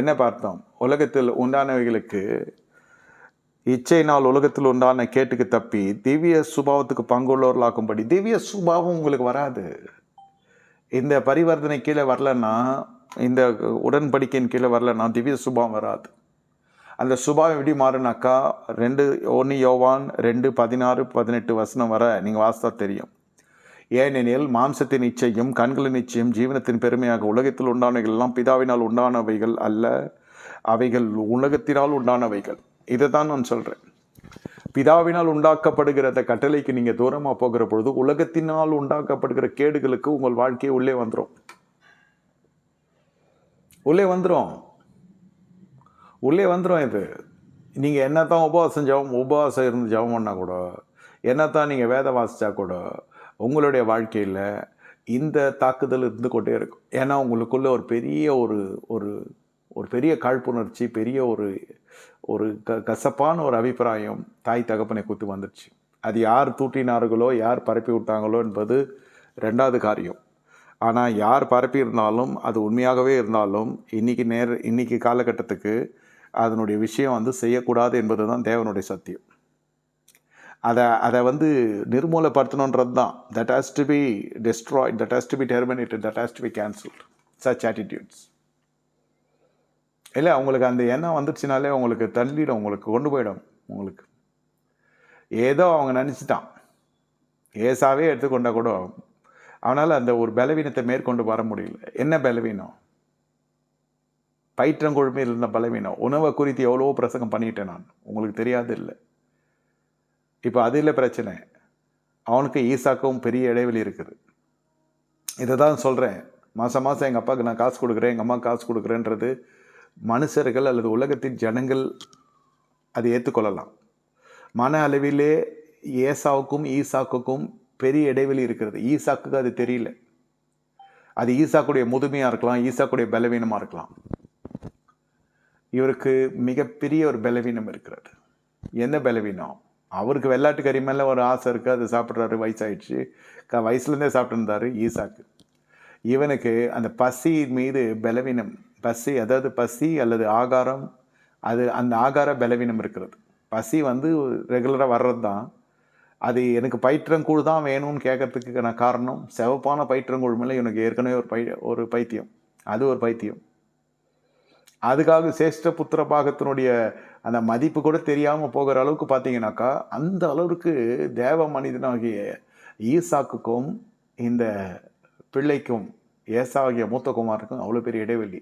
என்ன பார்த்தோம்? உலகத்தில் உண்டானவைகளுக்கு இச்சையினால் உலகத்தில் உண்டான கேட்டுக்கு தப்பி திவ்ய சுபாவத்துக்கு பங்குள்ளவர்களாக்கும்படி திவ்ய சுபாவம் உங்களுக்கு வராது. இந்த பரிவர்த்தனை கீழே வரலன்னா இந்த உடன்படிக்கையின் கீழே வரலன்னா திவ்ய சுபாவம் வராது. அந்த சுபாவம் எப்படி மாறுனாக்கா ரெண்டு ஒன்று யோவான் ரெண்டு பதினாறு பதினெட்டு வசனம் வர நீங்கள் வாசித்தா தெரியும். ஏனெனில் மாம்சத்தின் இச்சையும் கண்களின் இச்சையும் ஜீவனத்தின் பெருமையாக உலகத்தில் உண்டானவைகள் எல்லாம் பிதாவினால் உண்டானவைகள் அல்ல. அவைகள் உலகத்தினால் உண்டானவைகள். இதை தான் நான் சொல்கிறேன் பிதாவினால் உண்டாக்கப்படுகிற அந்த கட்டளைக்கு நீங்கள் தூரமாக போகிற பொழுது உலகத்தினால் உண்டாக்கப்படுகிற கேடுகளுக்கு உங்கள் வாழ்க்கையை உள்ளே வந்துடும் உள்ளே வந்துடும் உள்ளே வந்துடும் இது. நீங்கள் என்ன தான் உபவாசம் ஜபம் உபவாசம் இருந்து ஜபம் பண்ணால் கூட என்ன தான் நீங்கள் வேத வாசித்தா கூட உங்களுடைய வாழ்க்கையில் இந்த தாக்குதல் இருந்து கொண்டே இருக்கும். ஏன்னா உங்களுக்குள்ளே ஒரு பெரிய ஒரு ஒரு ஒரு பெரிய காழ்ப்புணர்ச்சி பெரிய ஒரு ஒரு க கசப்பான ஒரு அபிப்பிராயம் தாய் தகப்பனை குத்து வந்துடுச்சு. அது யார் தூட்டினார்களோ யார் பரப்பி விட்டாங்களோ என்பது ரெண்டாவது காரியம். ஆனால் யார் பரப்பி இருந்தாலும் அது உண்மையாகவே இருந்தாலும் இன்னைக்கு நேர் இன்னைக்கு காலகட்டத்துக்கு அதனுடைய விஷயம் வந்து செய்யக்கூடாது என்பது தான் தேவனுடைய சத்தியம். அதை அதை வந்து நிர்மூலப்படுத்தணுன்றது தான் that has to be destroy that has to be terminated that has to be cancelled such attitudes இல்லை அவங்களுக்கு அந்த எண்ணம் வந்துடுச்சுனாலே உங்களுக்கு தள்ளிடும் உங்களுக்கு கொண்டு போயிடும் உங்களுக்கு. ஏதோ அவங்க நினச்சிட்டான். ஏசாவே எடுத்துக்கொண்டா கூட அவனால் அந்த ஒரு பலவீனத்தை மேற்கொண்டு வர முடியல. என்ன பலவீனம்? பயிற்றங்கொழுமையில் இருந்த பலவீனம். உணவை குறித்து எவ்வளவோ பிரசங்கம் பண்ணிட்டேன் நான். உங்களுக்கு தெரியாது இல்லை இப்போ அது இல்லை பிரச்சனை. அவனுக்கு ஈசாக்கும் பெரிய இடைவெளி இருக்குது. இதை தான் சொல்கிறேன் மாதம் மாதம் எங்கள் அப்பாவுக்கு நான் காசு கொடுக்குறேன் எங்கள் அம்மா காசு கொடுக்குறேன்றது மனுஷர்கள் அல்லது உலகத்தின் ஜனங்கள் அதை ஏற்றுக்கொள்ளலாம் மன அளவிலே ஏசாவுக்கும் ஈசாக்குக்கும் பெரிய இடைவெளி இருக்கிறது. ஈசாக்குக்கு அது தெரியல. அது ஈசாக்குடைய முதுமையாக இருக்கலாம் ஈசாக்குடைய பலவீனமாக இருக்கலாம். இவருக்கு மிகப்பெரிய ஒரு பலவீனம் இருக்கிறது. என்ன பலவீனம்? அவருக்கு வெள்ளாட்டு கறி மேலே ஒரு ஆசை இருக்குது அது சாப்பிட்றாரு வயசாயிடுச்சு. க வயசுலேருந்தே சாப்பிட்டுருந்தாரு ஈசாக்கு. இவனுக்கு அந்த பசி மீது பலவீனம் பசி அதாவது பசி அல்லது ஆகாரம் அது அந்த ஆகார பலவீனம் இருக்கிறது. பசி வந்து ரெகுலராக வர்றது தான் அது எனக்கு பயிற்றங்கூழ் தான் வேணும்னு கேட்கறதுக்கான காரணம். செவப்பான பயிற்றங்கூழ் மேலே இவனுக்கு ஏற்கனவே ஒரு பை ஒரு பைத்தியம். அது ஒரு பைத்தியம். அதுக்காக சேஷ்ட புத்திர பாகத்தினுடைய அந்த மதிப்பு கூட தெரியாமல் போகிற அளவுக்கு பார்த்தீங்கன்னாக்கா அந்த அளவுக்கு தேவ மனிதனாகிய ஈசாக்குக்கும் இந்த பிள்ளைக்கும் ஏசாகிய மூத்த குமாருக்கும் அவ்வளோ பெரிய இடைவெளி.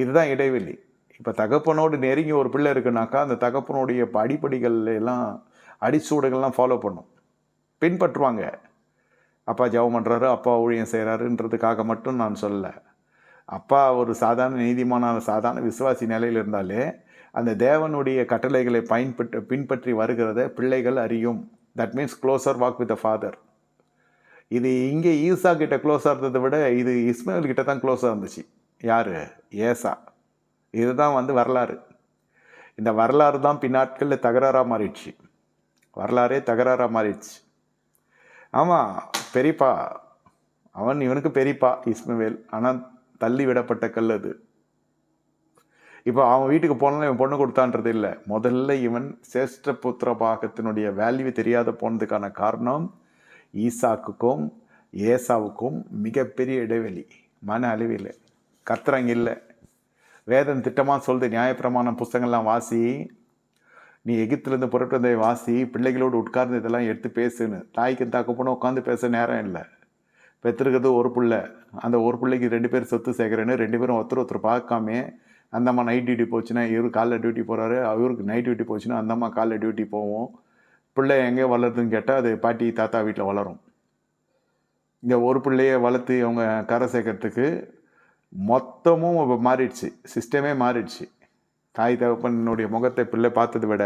இதுதான் இடைவெளி. இப்போ தகப்பனோடு நெருங்கி ஒரு பிள்ளை இருக்குனாக்கா அந்த தகப்பனுடைய அடிப்படைகள் எல்லாம் அடிச்சூடுகள்லாம் ஃபாலோ பண்ணும். பின்பற்றுவாங்க. அப்பா ஜெபம் பண்ணுறாரு அப்பா ஊழியம் செய்கிறாருன்றதுக்காக மட்டும் நான் சொல்லலை. அப்பா ஒரு சாதாரண நீதிமான சாதாரண விசுவாசி நிலையில் இருந்தாலே அந்த தேவனுடைய கட்டளைகளை பயன்பட்டு பின்பற்றி வருகிறத பிள்ளைகள் அறியும். That means closer walk with the father இது இங்கே ஈசா கிட்ட க்ளோஸாக இருந்ததை விட இது இஸ்மேல் கிட்ட தான் க்ளோஸாக இருந்துச்சு. யார்? ஏசா. இதுதான் வந்து வரலாறு. இந்த வரலாறு தான் பின்னாட்களில் தகராறாக மாறிடுச்சு. வரலாறே தகராறாக மாறிடுச்சு. ஆமாம் பெரியப்பா. அவன் இவனுக்கு பெரியப்பா இஸ்மவேல். ஆனால் தள்ளி விடப்பட்ட கல் அது. இப்போ அவன் வீட்டுக்கு போனாலும் இவன் பொண்ணு கொடுத்தான்றது இல்லை. முதல்ல இவன் சேஷ்ட புத்திர பாகத்தினுடைய வேல்யூ தெரியாத போனதுக்கான காரணம் ஈசாக்குக்கும் ஏசாவுக்கும் மிகப்பெரிய இடைவெளி. மன அழிவில் கத்துறங்க இல்லை. வேதம் திட்டமாக சொல்லுது நியாயப்பிரமாணம் புஸ்தகங்கள்லாம் வாசி நீ எகிப்துலேருந்து புறப்பட்டு வந்ததை வாசி பிள்ளைகளோடு உட்கார்ந்து இதெல்லாம் எடுத்து பேசுன்னு. தாய்க்கு போனால் உட்காந்து பேச நேரம் இல்லை. பெற்றிருக்கிறது ஒரு பிள்ளை. அந்த ஒரு பிள்ளைக்கு ரெண்டு பேர் சொத்து சேர்க்குறேன்னு ரெண்டு பேரும் ஒருத்தர் ஒருத்தர் பார்க்காமே அந்தம்மா நைட் டியூட்டி போச்சுன்னா இவர் காலைல டியூட்டி போகிறாரு அவருக்கு நைட் டியூட்டி போச்சுன்னா அந்தம்மா காலைல டியூட்டி போவோம். பிள்ளை எங்கே வளருதுன்னு கேட்டால் அது பாட்டி தாத்தா வீட்டில் வளரும். இந்த ஒரு பிள்ளையை வளர்த்து அவங்க கரை சேர்க்கறதுக்கு மொத்தமும் இப்போ மாறிடுச்சு. சிஸ்டமே மாறிடுச்சு. தாய் தகப்பனுடைய முகத்தை பிள்ளை பார்த்ததை விட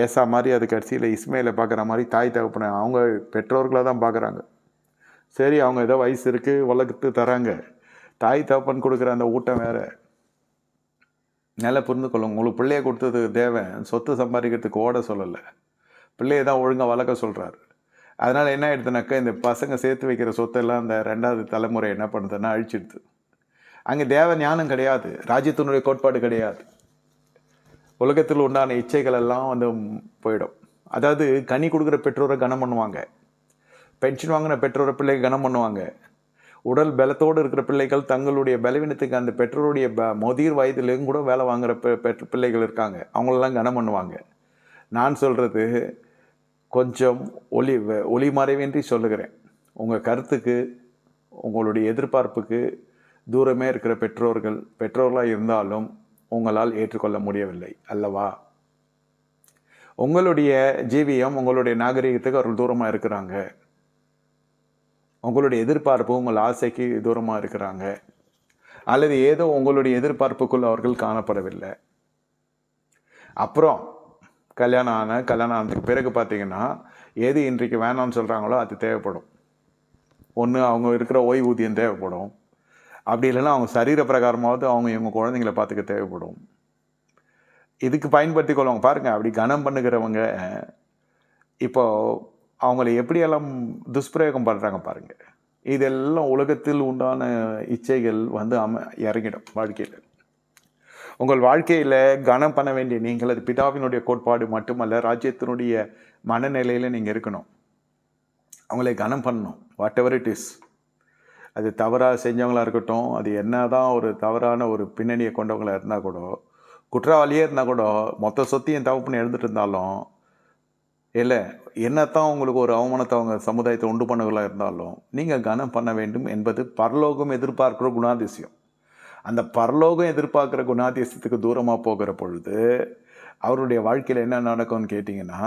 ஏசா மாதிரி அது கடைசியில் இஸ்மையில பார்க்குற மாதிரி தாய் தகப்பனை அவங்க பெற்றோர்களாக தான் பார்க்குறாங்க. சரி அவங்க ஏதோ வயசு இருக்குது வளர்த்து தராங்க. தாய் தகப்பன் கொடுக்குற அந்த ஊட்டம் வேறு. நல்லா புரிந்து கொள்ளுங்க. உங்களுக்கு பிள்ளைய கொடுத்தது தேவன். சொத்து சம்பாதிக்கிறதுக்கு ஓட சொல்லலை. பிள்ளையை தான் ஒழுங்காக வளர்க்க சொல்கிறாரு அதனால் என்ன ஆயிடுதுனாக்கா இந்த பசங்க சேர்த்து வைக்கிற சொத்தெல்லாம் அந்த ரெண்டாவது தலைமுறை என்ன பண்ணுதுன்னா அழிச்சிடுது. அங்கே தேவ ஞானம் கிடையாது. ராஜ்யத்தினுடைய கோட்பாடு கிடையாது. உலகத்தில் உண்டான இச்சைகள் எல்லாம் வந்து போயிடும். அதாவது கனி கொடுக்குற பெற்றோரை கனம் பண்ணுவாங்க. பென்ஷன் வாங்கின பெற்றோரை பிள்ளை கனம் பண்ணுவாங்க. உடல் பலத்தோடு இருக்கிற பிள்ளைகள் தங்களுடைய பலவீனத்துக்கு அந்த பெற்றோருடைய ப முதிர் வயதிலேயும் கூட வேலை வாங்குகிற பெ பெற்ற பிள்ளைகள் இருக்காங்க. அவங்களெல்லாம் கனம் பண்ணுவாங்க. நான் சொல்கிறது கொஞ்சம் ஒளி ஒளி மறைவின்றி சொல்லுகிறேன். உங்கள் கருத்துக்கு உங்களுடைய எதிர்பார்ப்புக்கு தூரமே இருக்கிற பெற்றோர்கள் பெற்றோர்களாக இருந்தாலும் உங்களால் ஏற்றுக்கொள்ள முடியவில்லை. அல்லவா? உங்களுடைய ஜீவியம் உங்களுடைய நாகரிகத்துக்கு அவர்கள் தூரமாக இருக்கிறாங்க. உங்களுடைய எதிர்பார்ப்பு உங்கள் ஆசைக்கு தூரமாக இருக்கிறாங்க. அல்லது ஏதோ உங்களுடைய எதிர்பார்ப்புக்குள் அவர்கள் காணப்படவில்லை. அப்புறம் கல்யாணம் ஆன கல்யாணம் ஆனதுக்கு பிறகு பார்த்தீங்கன்னா எது இன்றைக்கு வேணாம்னு சொல்கிறாங்களோ அது தேவைப்படும். ஒன்று அவங்க இருக்கிற ஓய்வூதியம் தேவைப்படும். அப்படி இல்லைன்னா அவங்க சரீர பிரகாரமாவது அவங்க இவங்க குழந்தைங்கள பார்த்துக்க தேவைப்படும். இதுக்கு பயன்படுத்தி கொள்வாங்க பாருங்கள் அப்படி கனம் பண்ணுகிறவங்க இப்போது அவங்கள எப்படியெல்லாம் துஷ்பிரயோகம் பண்ணுறாங்க பாருங்கள் இதெல்லாம் உலகத்தில் உண்டான இச்சைகள் வந்து அம இறங்கிடும் வாழ்க்கையில். உங்கள் வாழ்க்கையில் கனம் பண்ண வேண்டிய நீங்கள் அது பிதாவினுடைய கோட்பாடு மட்டுமல்ல ராஜ்யத்தினுடைய மனநிலையில் நீங்கள் இருக்கணும். அவங்களே கனம் பண்ணணும். வாட் எவர் இட் இஸ் அது தவறாக செஞ்சவங்களா இருக்கட்டும் அது என்ன தான் ஒரு தவறான ஒரு பின்னணியை கொண்டவங்களாக இருந்தால் கூட குற்றவாளியே இருந்தால் கூட மொத்த சொத்தையும் தவப்புன்னு எழுந்துட்டு இருந்தாலும் இல்லை என்னத்தான் உங்களுக்கு ஒரு அவமானத்தை அவங்க சமுதாயத்தை உண்டு பண்ணவர்களாக இருந்தாலும் நீங்கள் கனம் பண்ண வேண்டும் என்பது பரலோகம் எதிர்பார்க்கிற குணாதிசயம். அந்த பரலோகம் எதிர்பார்க்குற குணாதிசயத்துக்கு தூரமாக போகிற பொழுது அவருடைய வாழ்க்கையில் என்ன நடக்கும்னு கேட்டிங்கன்னா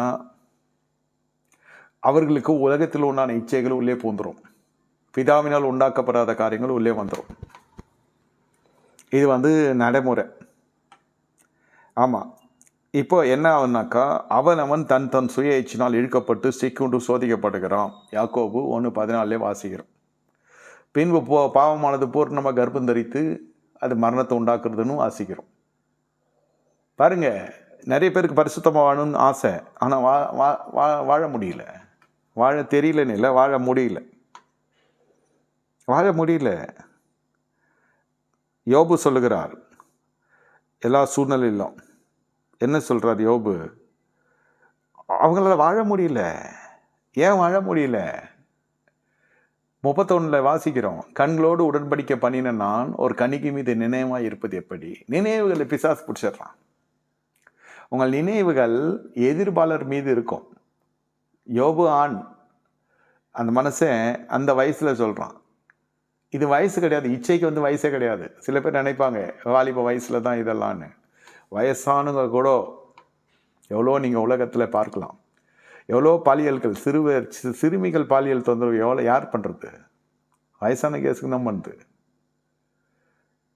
அவர்களுக்கு உலகத்தில் உண்டான இச்சைகள் உள்ளே பூந்துடும் பிதாவினால் உண்டாக்கப்படாத காரியங்கள் உள்ளே வந்துடும் இது வந்து நடைமுறை. ஆமாம் இப்போ என்ன ஆகுனாக்கா அவன் அவன் தன் தன் சுய இச்சினால் இழுக்கப்பட்டு சிக்குண்டு சோதிக்கப்படுகிறான். யாக்கோபு ஒன்று பதினாலே வாசிக்கிறோம் பின்பு போ பாவமானது பூர்ணமாக கர்ப்பம் தரித்து அது மரணத்தை உண்டாக்குறதுன்னு வாசிக்கிறோம். பாருங்க நிறைய பேருக்கு பரிசுத்தமாக வாழணும்னு ஆசை. ஆனால் வா வா வா- வாழ முடியல. வாழ தெரியலன்னு இல்லை வாழ முடியல. வாழ முடியல. யோபு சொல்லுகிறார் எல்லா சூழ்நிலையிலும் என்ன சொல்கிறார் யோபு? அவங்களால வாழ முடியல. ஏன் வாழ முடியல? முப்பத்தொன்னில் வாசிக்கிறோம் கண்களோடு உடன்படிக்க பண்ணின நான் ஒரு கணிக்கு மீது நினைவாக இருப்பது எப்படி? நினைவுகளை பிசாசு பிடிச்சிடுறான் உங்கள் நினைவுகள் எதிர்பாளர் மீது இருக்கும். யோபு ஆண். அந்த மனசன் அந்த வயசில் சொல்கிறான் இது வயசு கிடையாது இச்சைக்கு வந்து வயசே கிடையாது. சில பேர் நினைப்பாங்க வாலிப வயசில் தான் இதெல்லாம்னு. வயசானவங்க கூட எவ்வளோ நீங்கள் உலகத்தில் பார்க்கலாம். எவ்வளோ பாலியல்கள் சிறுவர் சிறுமிகள் பாலியல் தொந்தரவு எவ்வளோ யார் பண்ணுறது வயசான கேஸுக்கு தான் பண்ணுது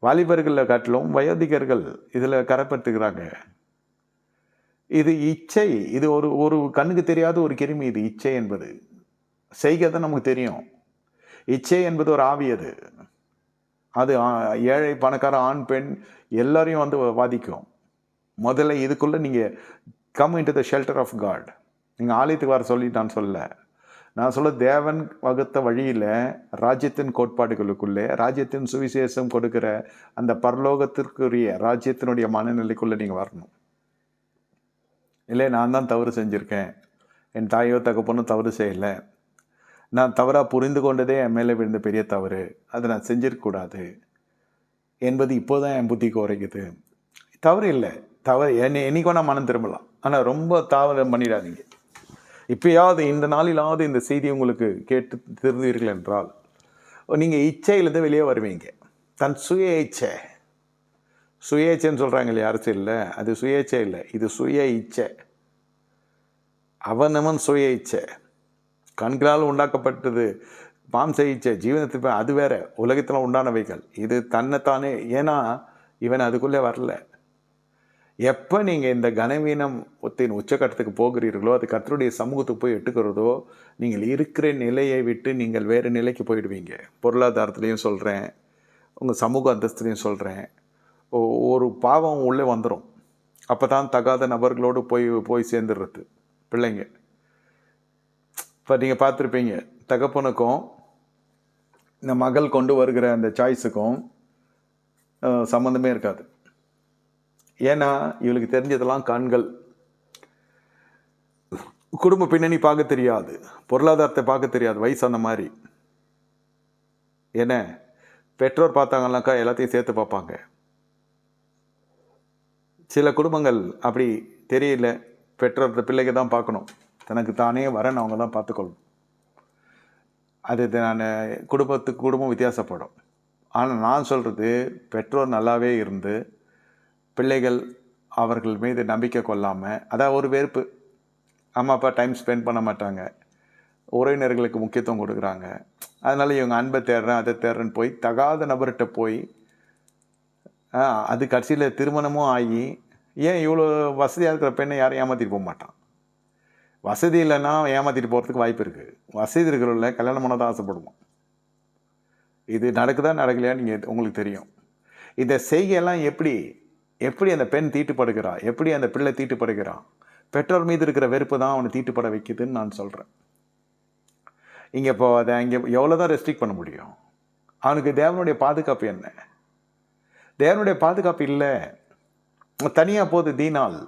வாலிபர்களில் காட்டிலும் வயோதிகர்கள் இதில் கரைப்பட்டுக்கிறாங்க. இது இச்சை இது ஒரு ஒரு கண்ணுக்கு தெரியாத ஒரு கிருமி இது இச்சை என்பது. செய்கை தான் நமக்கு தெரியும். இச்சை என்பது ஒரு ஆவி அது. அது ஏழை பணக்கார ஆண் பெண் எல்லாரையும் வந்து பாதிக்கும். முதல்ல இதுக்குள்ளே நீங்கள் come into the shelter of God நீங்கள் ஆலயத்துக்கு வர சொல்லி நான் சொல்ல நான் சொல்ல தேவன் வகுத்த வழியில் ராஜ்யத்தின் கோட்பாடுகளுக்குள்ளே ராஜ்யத்தின் சுவிசேஷம் கொடுக்கிற அந்த பரலோகத்திற்குரிய ராஜ்யத்தினுடைய மனநிலைக்குள்ளே நீங்கள் வரணும். இல்லை நான் தான் தவறு செஞ்சுருக்கேன். என் தாயோ தகப்பனும் தவறு செய்யலை. நான் தவறாக புரிந்து கொண்டதே என் மேலே விழுந்த பெரிய தவறு. அதை நான் செஞ்சிருக்கக்கூடாது என்பது இப்போதான் என் புத்திக்கு உரைக்குது தவறு இல்லை. தவறு என்னை என்னைக்கோ நான் மனம் திரும்பலாம். ஆனால் ரொம்ப தாவரம் பண்ணிடாதீங்க. இப்போயாவது இந்த நாளிலாவது இந்த செய்தி உங்களுக்கு கேட்டு திருந்தீர்கள் என்றால் நீங்கள் இச்சையிலேருந்து வெளியே வருவீங்க. தன் சுய இச்சை. சுய இச்சைன்னு சொல்கிறாங்க இல்லையா அரசியலில்? அது சுய இச்சை இல்லை. இது சுய இச்சை. அவனவன் சுய இச்சை. கண்களால் உண்டாக்கப்பட்டது மாம்ச இச்சை. ஜீவனத்துக்கு அது வேற. உலகத்தில் உண்டானவைகள். இது தன்னைத்தானே ஏன்னா இவன் அதுக்குள்ளே வரல. எப்போ நீங்கள் இந்த கனவீனத்தின் உச்சக்கட்டத்துக்கு போகிறீர்களோ அது கத்தருடைய சமூகத்துக்கு போய் எட்டுக்கிறதோ நீங்கள் இருக்கிற நிலையை விட்டு நீங்கள் வேறு நிலைக்கு போயிடுவீங்க. பொருளாதாரத்துலேயும் சொல்கிறேன் உங்கள் சமூக அந்தஸ்துலேயும் சொல்கிறேன் ஒரு பாவம் உள்ளே வந்துடும் அப்போ தான் தகாத நபர்களோடு போய் போய் சேர்ந்துடுறது பிள்ளைங்க. இப்போ நீங்கள் பார்த்துருப்பீங்க தகப்பனுக்கும் இந்த மகள் கொண்டு வருகிற அந்த சாய்ஸுக்கும் சம்மந்தமே இருக்காது. ஏன்னா இவளுக்கு தெரிஞ்சதெல்லாம் கண்கள். குடும்ப பின்னணி பார்க்க தெரியாது. பொருளாதாரத்தை பார்க்க தெரியாது. வயசு அந்த மாதிரி. என்ன? பெற்றோர் பார்த்தாங்கன்னாக்கா எல்லாத்தையும் சேர்த்து பார்ப்பாங்க. சில குடும்பங்கள் அப்படி தெரியல. பெற்றோர் பிள்ளைக்கு தான் பார்க்கணும். தனக்கு தானே வரன்னு அவங்க தான் பார்த்துக்கொள்ளணும். அது நான் குடும்பத்துக்கு குடும்பம் வித்தியாசப்படும். ஆனால் நான் சொல்கிறது பெற்றோர் நல்லாவே இருந்து பிள்ளைகள் அவர்கள் மீது நம்பிக்கை கொள்ளாமல் அதான் ஒரு வெறுப்பு. அம்மா அப்பா டைம் ஸ்பெண்ட் பண்ண மாட்டாங்க. உறவினர்களுக்கு முக்கியத்துவம் கொடுக்குறாங்க. அதனால் இவங்க அன்பை தேடுறேன் அதை தேடுறேன்னு போய் தகாத நபர்கிட்ட போய் அது கடைசியில் திருமணமும் ஆகி ஏன் இவ்வளோ வசதியாக இருக்கிற பெண்ணை யாரும் ஏமாற்றிட்டு போக மாட்டான்? வசதி இல்லைன்னா ஏமாற்றிட்டு போகிறதுக்கு வாய்ப்பு இருக்குது வசதி இருக்கிறவங்கள கல்யாணம் பண்ண தான் ஆசைப்படுவோம் இது நடக்குதா நடக்கலையா நீங்கள் உங்களுக்கு தெரியும். இந்த செய்கையெல்லாம் எப்படி? எப்படி அந்த பெண் தீட்டுப்படுகிறா? எப்படி அந்த பிள்ளை தீட்டுப்படுகிறான் பெற்றோர் மீது இருக்கிற வெறுப்பு தான் அவனை தீட்டுப்பட வைக்குதுன்னு நான் சொல்கிறேன் இங்கே இப்போ அதை இங்கே எவ்வளோ தான் ரெஸ்ட்ரிக்ட் பண்ண முடியும்? அவனுக்கு தேவனுடைய பாதுகாப்பு என்ன? தேவனுடைய பாதுகாப்பு இல்லை. தனியாக போகுது தீனால்.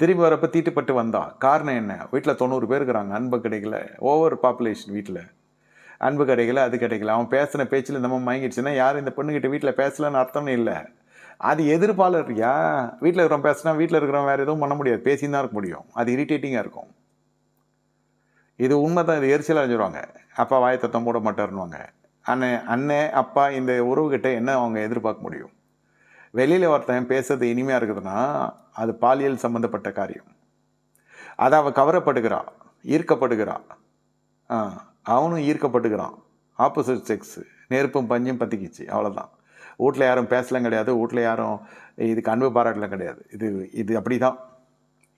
திரும்பி வரப்போ தீட்டுப்பட்டு வந்தா. காரணம் என்ன? வீட்டில் தொண்ணூறு பேர் இருக்கிறாங்க. அன்பு கிடைக்கல. ஓவர் பாப்புலேஷன் வீட்டில் அன்பு கிடைக்கல அது கிடைக்கல. அவன் பேசின பேச்சில் இந்த மயங்கிடுச்சுன்னா யாரும் இந்த பொண்ணுக்கிட்ட வீட்டில் பேசலன்னு அர்த்தம் இல்லை. அது எதிர்பாலரியா வீட்டில் இருக்கிறவன் பேசினா வீட்டில் இருக்கிறவன் வேறு எதுவும் பண்ண முடியாது. பேசின்னு தான் இருக்க முடியும். அது இரிட்டேட்டிங்காக இருக்கும். இது உண்மை தான் இது எரிச்சல் அடைஞ்சிருவாங்க. அப்பா வாயை தத்தம் போட மாட்டாருன்னுவாங்க. அண்ணன் அண்ணன் அப்பா இந்த உறவுகிட்ட என்ன அவங்க எதிர்பார்க்க முடியும்? வெளியில் ஒருத்தன் பேசுறது இனிமையாக இருக்குதுன்னா அது பாலியல் சம்மந்தப்பட்ட காரியம். அதை அவள் கவரப்படுகிறான் ஈர்க்கப்படுகிறான் ஆ அவனும் ஈர்க்கப்படுகிறான். ஆப்போசிட் செக்ஸு நெருப்பும் பஞ்சும் பற்றிக்கிச்சு அவ்வளோதான் வீட்டில் யாரும் பேசலாம் கிடையாது. வீட்டில் யாரும் இதுக்கு அன்பு பாராட்டலாம் கிடையாது. இது இது அப்படி தான்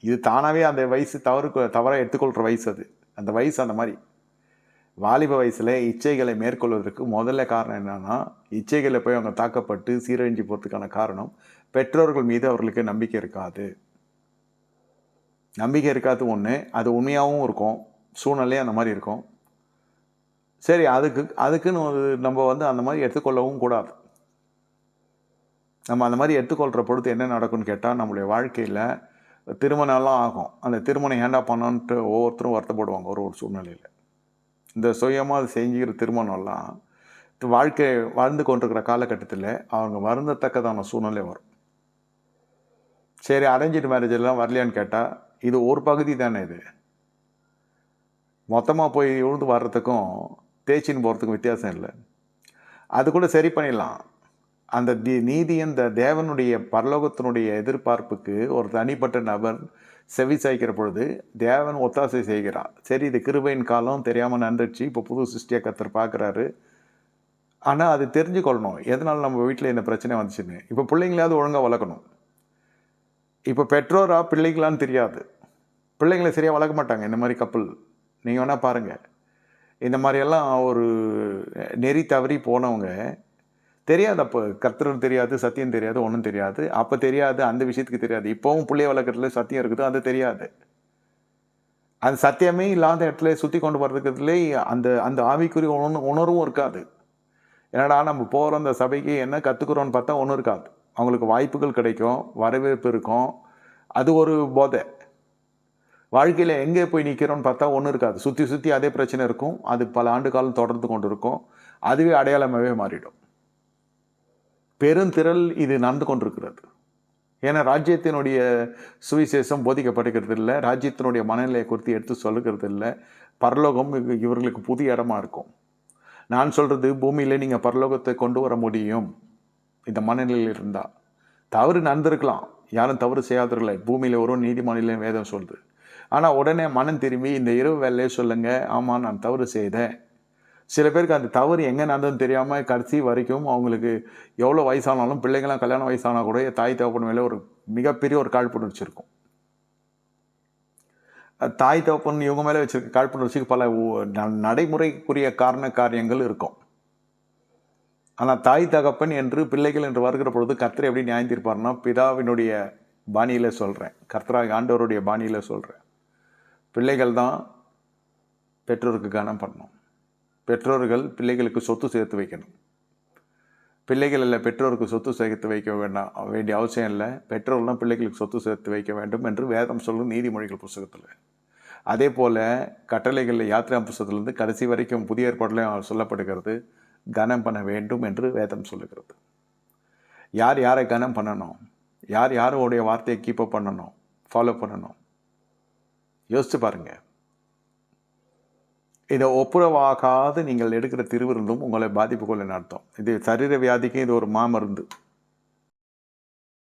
இது தானாகவே அந்த வயசு தவறு தவறாக எடுத்துக்கொள்கிற வயசு அது. அந்த வயசு அந்த மாதிரி. வாலிப வயசில் இச்சைகளை மேற்கொள்வதற்கு முதல்ல காரணம் என்னென்னா இச்சைகளை போய் அவங்க தாக்கப்பட்டு சீரழிஞ்சு போகிறதுக்கான காரணம் பெற்றோர்கள் மீது அவர்களுக்கு நம்பிக்கை இருக்காது. நம்பிக்கை இருக்காது ஒன்று அது உண்மையாகவும் இருக்கும். சூழ்நிலையும் அந்த மாதிரி இருக்கும். சரி அதுக்கு அதுக்குன்னு ஒரு நம்ம வந்து அந்த மாதிரி எடுத்துக்கொள்ளவும் கூடாது. நம்ம அந்த மாதிரி எடுத்துக்கொள்கிற பொழுது என்ன நடக்கும்னு கேட்டால் நம்மளுடைய வாழ்க்கையில் திருமணம்லாம் ஆகும். அந்த திருமணம் ஏண்டா பண்ணோன்ட்டு ஒவ்வொருத்தரும் வருத்தப்படுவாங்க ஒரு ஒரு சூழ்நிலையில். இந்த சுயமாக அது செஞ்சுக்கிற திருமணம்லாம் வாழ்க்கை வாழ்ந்து கொண்டிருக்கிற காலகட்டத்தில் அவங்க வருந்தத்தக்கதான சூழ்நிலை வரும். சரி அரேஞ்சு மேரேஜ் எல்லாம் வரலையான்னு கேட்டால் இது ஒரு பகுதி தானே இது. மொத்தமாக போய் விழுந்து வர்றதுக்கும் தேய்ச்சின்னு போகிறதுக்கும் வித்தியாசம் இல்லை. அது கூட சரி பண்ணிடலாம். அந்த தி நீதி அந்த தேவனுடைய பரலோகத்தினுடைய எதிர்பார்ப்புக்கு ஒரு தனிப்பட்ட நபர் செவி சாய்க்கிற பொழுது தேவன் ஒத்தாசை செய்கிறான் சரி இது கிருபையின் காலம் தெரியாமல் நடந்துச்சு இப்போ புது சிருஷ்டியாக கத்தர் பார்க்குறாரு. ஆனால் அது தெரிஞ்சுக்கொள்ளணும். எதனால் நம்ம வீட்டில் இந்த பிரச்சனை வந்துச்சுன்னு? இப்போ பிள்ளைங்களாவது ஒழுங்காக வளர்க்கணும். இப்போ பெற்றோரா பிள்ளைங்களான்னு தெரியாது. பிள்ளைங்களை சரியாக வளர்க்க மாட்டாங்க. இந்த மாதிரி கப்பல் நீங்கள் வேணால் பாருங்கள் இந்த மாதிரியெல்லாம் ஒரு நெறி தவறி போனவங்க தெரியாது. அப்போ கர்த்தரும் தெரியாது சத்தியம் தெரியாது ஒன்றும் தெரியாது. அப்போ தெரியாது அந்த விஷயத்துக்கு தெரியாது. இப்போவும் பிள்ளைய வளர்க்குறதுல சத்தியம் இருக்குது அது தெரியாது. அந்த சத்தியமே இல்லாத இடத்துல சுற்றி கொண்டு வர்றதுக்குலே அந்த அந்த ஆவிக்குரிய உணர் உணர்வும் இருக்காது. என்னடா நம்ம போகிற அந்த சபைக்கு என்ன கற்றுக்குறோன்னு பார்த்தா ஒன்றும் இருக்காது. அவங்களுக்கு வாய்ப்புகள் கிடைக்கும் வரவேற்பு இருக்கும். அது ஒரு போதை. வாழ்க்கையில் எங்கே போய் நிற்கிறோன்னு பார்த்தா ஒன்றும் இருக்காது. சுற்றி சுற்றி அதே பிரச்சனை இருக்கும். அது பல ஆண்டு காலம் தொடர்ந்து கொண்டு இருக்கும் அதுவே அடையாளமாகவே மாறிடும். பெருந்திரள் இது நடந்து கொண்டிருக்கிறது. ஏன்னா ராஜ்யத்தினுடைய சுவிசேஷம் போதிக்கப்படுகிறது இல்லை ராஜ்யத்தினுடைய மனநிலையை குறித்து எடுத்து சொல்லுகிறது இல்லை பரலோகம் இவர்களுக்கு புதிய இடமா இருக்கும். நான் சொல்கிறது பூமியில் நீங்கள் பரலோகத்தை கொண்டு வர முடியும். இந்த மனநிலையில் இருந்தால் தவறு நடந்திருக்கலாம். யாரும் தவறு செய்யாதவர்களே. பூமியில் ஒரு நீதிமன்றம் வேதம் சொல்லுது ஆனால் உடனே மனம் திரும்பி இந்த இரவு வேலையை சொல்லுங்கள் ஆமாம் நான் தவறு செய்தேன். சில பேருக்கு அந்த தவறு எங்கே நடந்ததுன்னு தெரியாமல் கடைசி வரைக்கும் அவங்களுக்கு எவ்வளோ வயசானாலும் பிள்ளைங்களாம் கல்யாணம் வயசானால் கூட தாய் தகப்பன் மேலே ஒரு மிகப்பெரிய ஒரு காழ்ப்புணர்ச்சி இருக்கும் தாய் தகப்பன் இவங்க மேலே வச்சிருக்க காழ்ப்புணர்ச்சிக்கு பல நடைமுறைக்குரிய காரண காரியங்கள் இருக்கும். ஆனால் தாய் தகப்பன் என்று பிள்ளைகள் என்று வருகிற பொழுது கர்த்தர் எப்படி நியாயந்திருப்பார்னா பிதாவினுடைய பாணியில் சொல்கிறேன் கர்த்தராக ஆண்டவருடைய பாணியில் சொல்கிறேன் பிள்ளைகள் தான் பெற்றோருக்கு கனம் பண்ணணும். பெற்றோர்கள் பிள்ளைகளுக்கு சொத்து சேர்த்து வைக்கணும். பிள்ளைகள் இல்லை பெற்றோருக்கு சொத்து சேர்த்து வைக்க வேண்டாம் வேண்டிய அவசியம் இல்லை. பெற்றோர் தான் பிள்ளைகளுக்கு சொத்து சேர்த்து வைக்க வேண்டும் என்று வேதம் சொல்லும் நீதிமொழிகள் புஸ்தகத்தில். அதே போல் கட்டளைகளில் யாத்திரா புஸ்தகத்திலிருந்து கடைசி வரைக்கும் புதிய ஏற்பாட்டிலையும் சொல்லப்படுகிறது கனம் பண்ண வேண்டும் என்று வேதம் சொல்லுகிறது. யார் யாரை கனம் பண்ணணும்? யார் யாரோடைய வார்த்தையை கீப்பப் பண்ணணும்? ஃபாலோ பண்ணணும்? யோசித்து பாருங்கள் இதை ஒப்புரவாகாது நீங்கள் எடுக்கிற திருவிருந்தும் உங்களை பாதிப்புக்குள்ள நடத்தும் இது சரீர வியாதிக்கும் இது ஒரு மாமருந்து.